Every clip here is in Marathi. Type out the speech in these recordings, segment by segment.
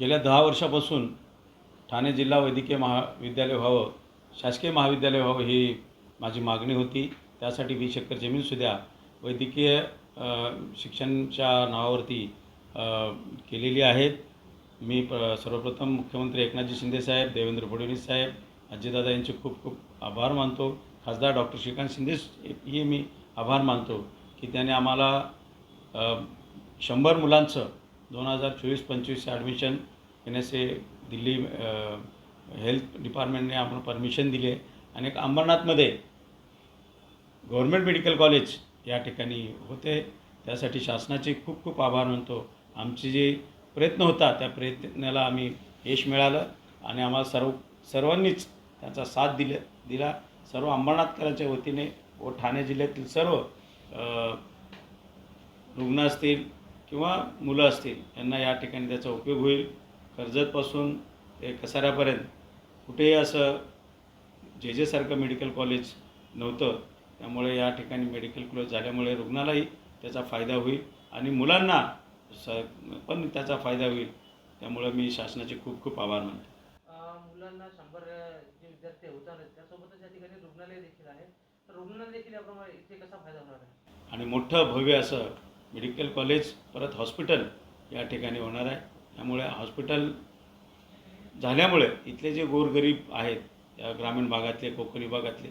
गेल्या दहा वर्षापासून ठाणे जिल्हा वैद्यकीय महाविद्यालय व्हावं शासकीय महाविद्यालय व्हावं ही माझी मागणी होती. त्यासाठी वीस एकर जमीनसुद्धा वैद्यकीय शिक्षणच्या नावावरती केलेली आहेत मी प सर्वप्रथम मुख्यमंत्री एकनाथजी शिंदेसाहेब देवेंद्र फडणवीस साहेब अजितदादा यांचे खूप खूप आभार मानतो. खासदार डॉक्टर श्रीकांत शिंदे हे मी आभार मानतो की त्याने आम्हाला शंभर मुलांचं दोन हजार चोवीस पंचवीस admission N S A Delhi health डिपार्टमेंटने आपण परमिशन दिली. आहे आणि एक अंबरनाथमध्ये गव्हर्मेंट मेडिकल कॉलेज या ठिकाणी होते. त्यासाठी शासनाचे खूप खूप आभार मानतो. आमचे जे प्रयत्न होता त्या प्रयत्नाला आम्ही यश मिळालं. आणि आम्हाला सर्व सर्वांनीच त्याचा साथ दिले दिला. सर्व अंबरनाथकरांच्या वतीने व ठाणे जिल्ह्यातील सर्व रुग्ण असतील किंवा मुलं असतील यांना या ठिकाणी त्याचा उपयोग होईल. कर्जतपासून ते कसाऱ्यापर्यंत कुठेही असं जे जेसारखं मेडिकल कॉलेज नव्हतं त्यामुळे या ठिकाणी मेडिकल कॉलेज झाल्यामुळे रुग्णालाही त्याचा फायदा होईल आणि मुलांना स पण त्याचा फायदा होईल. त्यामुळे मी शासनाचे खूप खूप आभार मानतो. मुलांना शंभर जे विद्यार्थी होतात त्यासोबतच या ठिकाणी रुग्णालय देखील आहे. तर रुग्णालय देखील याप्रमाणे इथे कसा फायदा होणार आहे? आणि मोठं भव्य असं मेडिकल कॉलेज परत हॉस्पिटल या ठिकाणी होणार आहे. त्यामुळे हॉस्पिटल झाल्यामुळे इथले जे गोरगरीब आहेत या ग्रामीण भागातले कोकणी भागातले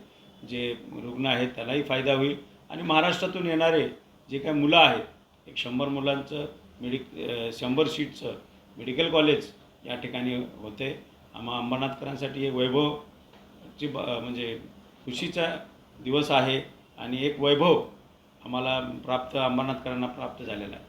जे रुग्ण आहेत त्यालाही फायदा होईल. आणि महाराष्ट्रातून येणारे जे काही मुलं आहेत एक शंभर मुलांचं मेडिक शंभर सीटचं मेडिकल कॉलेज या ठिकाणी होते. आम्हा अंबरनाथकरांसाठी एक वैभवची ची म्हणजे खुशीचा दिवस आहे. आणि एक वैभव आम्हाला प्राप्त अंबरनाथकरांना प्राप्त झालेला आहे.